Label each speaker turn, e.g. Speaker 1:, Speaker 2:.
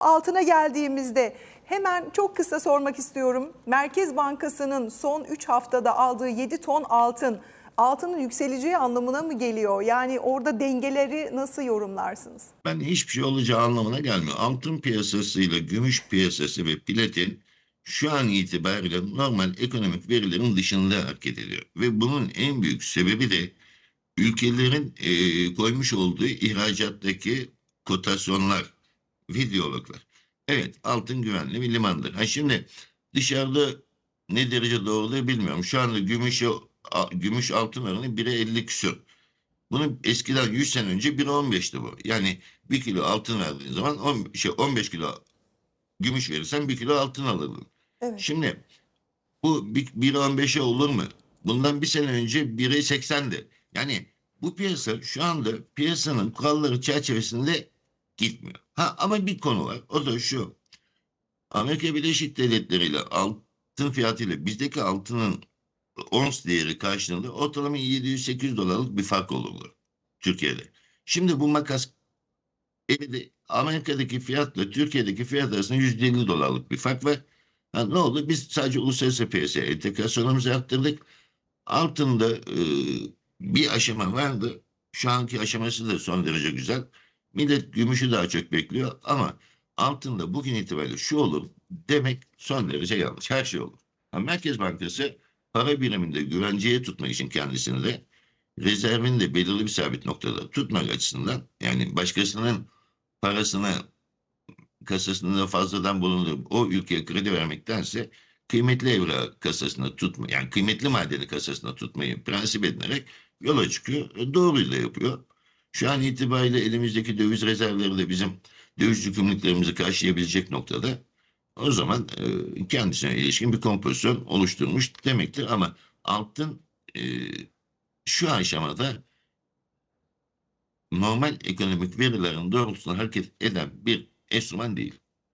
Speaker 1: altına geldiğimizde hemen çok kısa sormak istiyorum. Merkez Bankası'nın son 3 haftada aldığı 7 ton altın altının yükseleceği anlamına mı geliyor? Yani orada dengeleri nasıl yorumlarsınız?
Speaker 2: Ben hiçbir şey olacağı anlamına gelmiyor. Altın piyasasıyla gümüş piyasası ve platin şu an itibariyle normal ekonomik verilerin dışında hareket ediyor. Ve bunun en büyük sebebi de ülkelerin eee, koymuş olduğu ihracattaki kotasyonlar, videologlar. Evet altın güvenli bir limandır. Ha şimdi dışarıda ne derece doğruluğu bilmiyorum. Şu anda gümüşe, a- gümüş altın oranı 1'e 50 küsur. Bunu eskiden 100 sene önce 1'e 15'ti bu. Yani 1 kilo altın verdiğin zaman on, şey 15 kilo gümüş verirsen 1 kilo altın alırdın.
Speaker 1: Evet.
Speaker 2: Şimdi bu 1'e 15'e olur mu? Bundan bir sene önce 1'e 80'di. Yani bu piyasa şu anda piyasanın kuralları çerçevesinde gitmiyor. Ha ama bir konu var. O da şu. Amerika Birleşik Devletleri ile altın fiyatıyla bizdeki altının ons değeri karşılığında ortalama 700-800 dolarlık bir fark olurdu Türkiye'de. Şimdi bu makas Amerika'daki fiyatla Türkiye'deki fiyat arasında 150 dolarlık bir fark var. Ha, ne oldu? Biz sadece uluslararası piyasaya entegrasyonumuzu arttırdık. Altında e, bir aşama vardı. Şu anki aşaması da son derece güzel. Millet gümüşü daha çok bekliyor ama altında bugün itibariyle şu olur demek son derece yanlış. Her şey olur. Merkez Bankası para biriminde güvenceye tutmak için kendisini de rezervini de belirli bir sabit noktada tutmak açısından yani başkasının parasını kasasında fazladan bulunduğu o ülkeye kredi vermektense kıymetli evra kasasında tutma yani kıymetli madeni kasasında tutmayı prensip edinerek yola çıkıyor. E, Doğruyu da yapıyor. Şu an itibariyle elimizdeki döviz rezervleri de bizim döviz yükümlülüklerimizi karşılayabilecek noktada o zaman e, kendisine ilişkin bir kompozisyon oluşturmuş demektir. Ama altın e, şu aşamada normal ekonomik verilerin doğrultusunda hareket eden bir enstrüman değil.